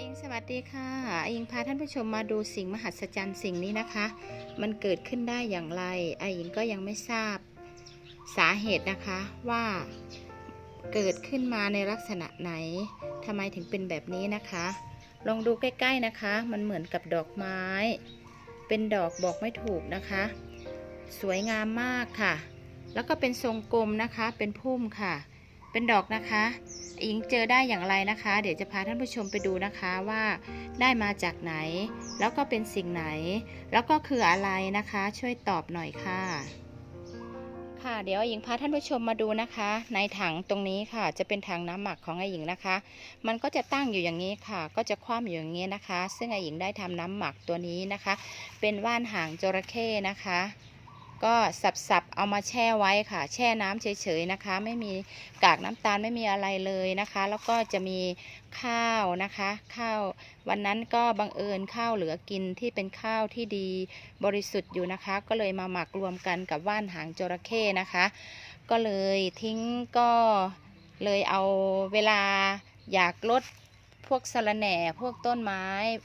อิงสวัสดีค่ะอิงพาท่านผู้ชมมาดูสิ่งมหัศจรรย์สิ่งนี้นะคะ มันเกิดขึ้นได้อย่างไรไออิงก็ยังไม่ทราบสาเหตุนะคะว่าเกิดขึ้นมาในลักษณะไหนทำไมถึงเป็นแบบนี้นะคะ ลองดูใกล้ๆนะคะ มันเหมือนกับดอกไม้ เป็นดอกบอกไม่ถูกนะคะ สวยงามมากค่ะ แล้วก็เป็นทรงกลมนะคะ เป็นพุ่มค่ะ เป็นดอกนะคะ อิงเจอได้อย่างไรนะคะ เดี๋ยวจะพาท่านผู้ชมไปดูนะคะว่าได้มาจากไหน แล้วก็เป็นสิ่งไหน แล้วก็คืออะไรนะคะ ช่วยตอบหน่อยค่ะ ค่ะ เดี๋ยวอิงพาท่านผู้ชมมาดูนะคะ ในถังตรงนี้ค่ะ จะเป็นถังน้ำหมักของไอหญิงนะคะ มันก็จะตั้งอยู่อย่างนี้ค่ะ ก็จะคว่ำอยู่อย่างนี้นะคะ ซึ่งไอหญิงได้ทำน้ำหมักตัวนี้นะคะ เป็นว่านหางจระเข้นะคะ ก็สับๆเอามาแช่ไว้ค่ะ แช่น้ำเฉยๆนะคะ ไม่มีกากน้ำตาลไม่มีอะไรเลยนะคะ แล้วก็จะมีข้าวนะคะ ข้าววันนั้นก็บังเอิญข้าวเหลือกินที่เป็นข้าวที่ดีบริสุทธิ์อยู่นะคะ ก็เลยมาหมักรวมกันกับว่านหางจระเข้นะคะ ก็เลยทิ้งก็เลยเอาเวลาอยากลดพวกสะระแหน่พวกต้นไม้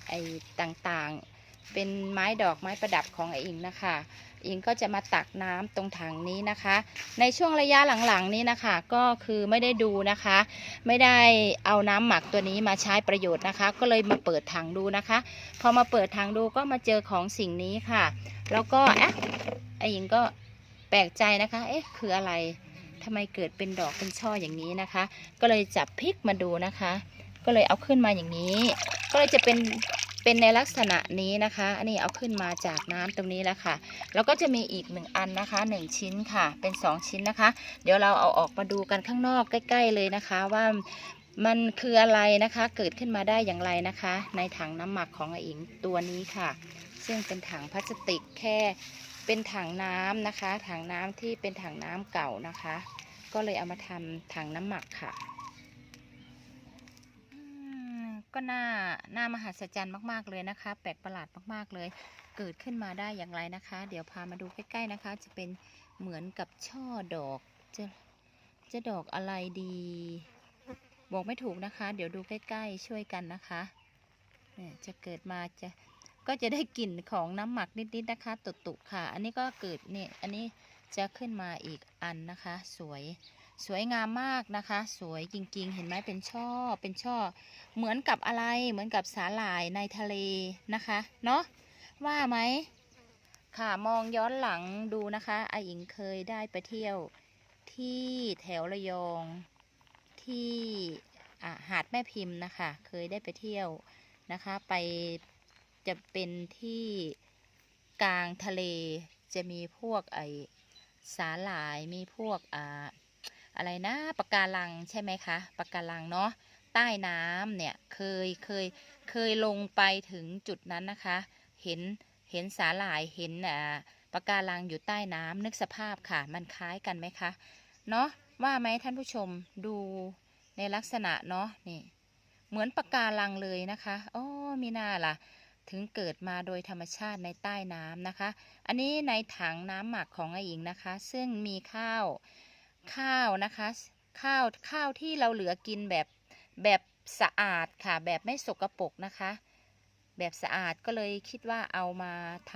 ไอ้ต่างๆ เป็นไม้ดอกไม้ประดับของไอ้อิงนะคะ อิงก็จะมาตักน้ำตรงถังนี้นะคะ ในช่วงระยะหลังๆนี้นะคะ ก็คือไม่ได้ดูนะคะ ไม่ได้เอาน้ำหมักตัวนี้มาใช้ประโยชน์นะคะ ก็เลยมาเปิดถังดูนะคะ พอมาเปิดถังดูก็มาเจอของสิ่งนี้ค่ะ แล้วก็เอ๊ะไอหญิงก็แปลกใจนะคะ เอ๊ะคืออะไรทำไมเกิดเป็นดอกเป็นช่ออย่างนี้นะคะ ก็เลยจับพลิกมาดูนะคะ ก็เลยเอาขึ้นมาอย่างนี้ ก็เลยจะเป็น เป็นในลักษณะนี้นะคะ อันนี้เอาขึ้นมาจากน้ำตรงนี้แล้วค่ะ แล้วก็จะมีอีกหนึ่งอันนะคะหนึ่งชิ้นค่ะ เป็นสองชิ้นนะคะ เดี๋ยวเราเอาออกมาดูกันข้างนอกใกล้ ๆเลยนะคะ ว่ามันคืออะไรนะคะ เกิดขึ้นมาได้อย่างไรนะคะ ในถังน้ำหมักของอาอิงตัวนี้ค่ะ ซึ่งเป็นถังพลาสติกแค่เป็นถังน้ำนะคะ ถังน้ำที่เป็นถังน้ำเก่านะคะ ก็เลยเอามาทำถังน้ำหมักค่ะ ก็น่าน่ามหัศจรรย์มากๆเลยนะคะ แปลกประหลาดมากๆเลย เกิดขึ้นมาได้อย่างไรนะคะ เดี๋ยวพามาดูใกล้ๆนะคะ จะเป็นเหมือนกับช่อดอกจะจะดอกอะไรดีบอกไม่ถูกนะคะ เดี๋ยวดูใกล้ๆช่วยกันนะคะเนี่ยจะเกิดมาจะก็จะได้กลิ่นของน้ำหมักนิดๆนะคะตุตุๆค่ะ อันนี้ก็เกิดเนี่ยอันนี้จะขึ้นมาอีกอันนะคะ สวย สวยงามมากนะคะ สวยจริง ๆ เห็นไหมเป็นช่อเป็นช่อ เหมือนกับอะไรเหมือนกับสาหร่ายในทะเลนะคะเนาะว่าไหมค่ะมองย้อนหลังดูนะคะไออิงเคยได้ไปเที่ยวที่แถวระยองที่หาดแม่พิมพ์นะคะ เคยได้ไปเที่ยวนะคะ ไปจะเป็นที่กลางทะเลจะมีพวกไอสาหร่ายมีพวกอ่า อะไรนะปะการังใช่ไหมคะปะการังเนาะใต้น้ำเนี่ยเคยเคยเคยลงไปถึงจุดนั้นนะคะ เห็นเห็นสาหร่ายเห็นอ่าปะการังอยู่ใต้น้ำนึกสภาพค่ะ มันคล้ายกันไหมคะเนาะว่าไหมท่านผู้ชมดูในลักษณะเนาะนี่ เหมือนปะการังเลยนะคะอ๋อมีน่าล่ะ ถึงเกิดมาโดยธรรมชาติในใต้น้ำนะคะ อันนี้ในถังน้ำหมักของไอหญิงนะคะ ซึ่งมีข้าว ข้าวนะคะ ข้าวข้าวที่เราเหลือกินแบบแบบสะอาดค่ะ แบบไม่สกปรกนะคะ แบบสะอาดก็เลยคิดว่าเอามาท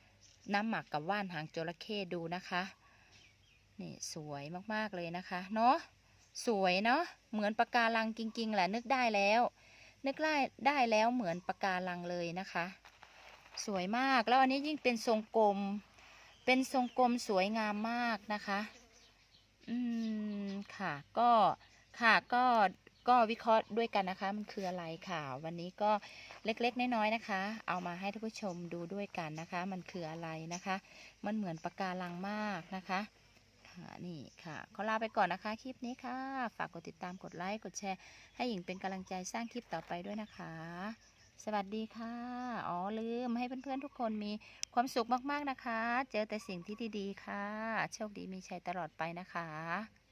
ำน้ำหมักกับว่านหางจระเข้ดูนะคะนี่สวยมากๆเลยนะคะเนาะสวยเนาะเหมือนปะการังจริงๆแหละนึกได้แล้ว นึกได้ได้แล้วเหมือนปะการังเลยนะคะ สวยมากแล้วอันนี้ยิ่งเป็นทรงกลม เป็นทรงกลมสวยงามมากนะคะ อืมค่ะ ก็ค่ะก็ก็วิเคราะห์ด้วยกันนะคะ มันคืออะไรค่ะ วันนี้ก็เล็กๆน้อยๆนะคะ เอามาให้ท่านผู้ชมดูด้วยกันนะคะ มันคืออะไรนะคะ มันเหมือนปะการังมากนะคะค่ะนี่ค่ะขอลาไปก่อนนะคะ คลิปนี้ค่ะ ฝากกดติดตามกดไลค์กดแชร์ ให้หญิงเป็นกำลังใจสร้างคลิปต่อไปด้วยนะคะ สวัสดีค่ะ อ๋อลืมให้เพื่อนๆทุกคนมีความสุขมากๆนะคะ เจอแต่สิ่งที่ดีๆค่ะ โชคดีมีชัยตลอดไปนะคะ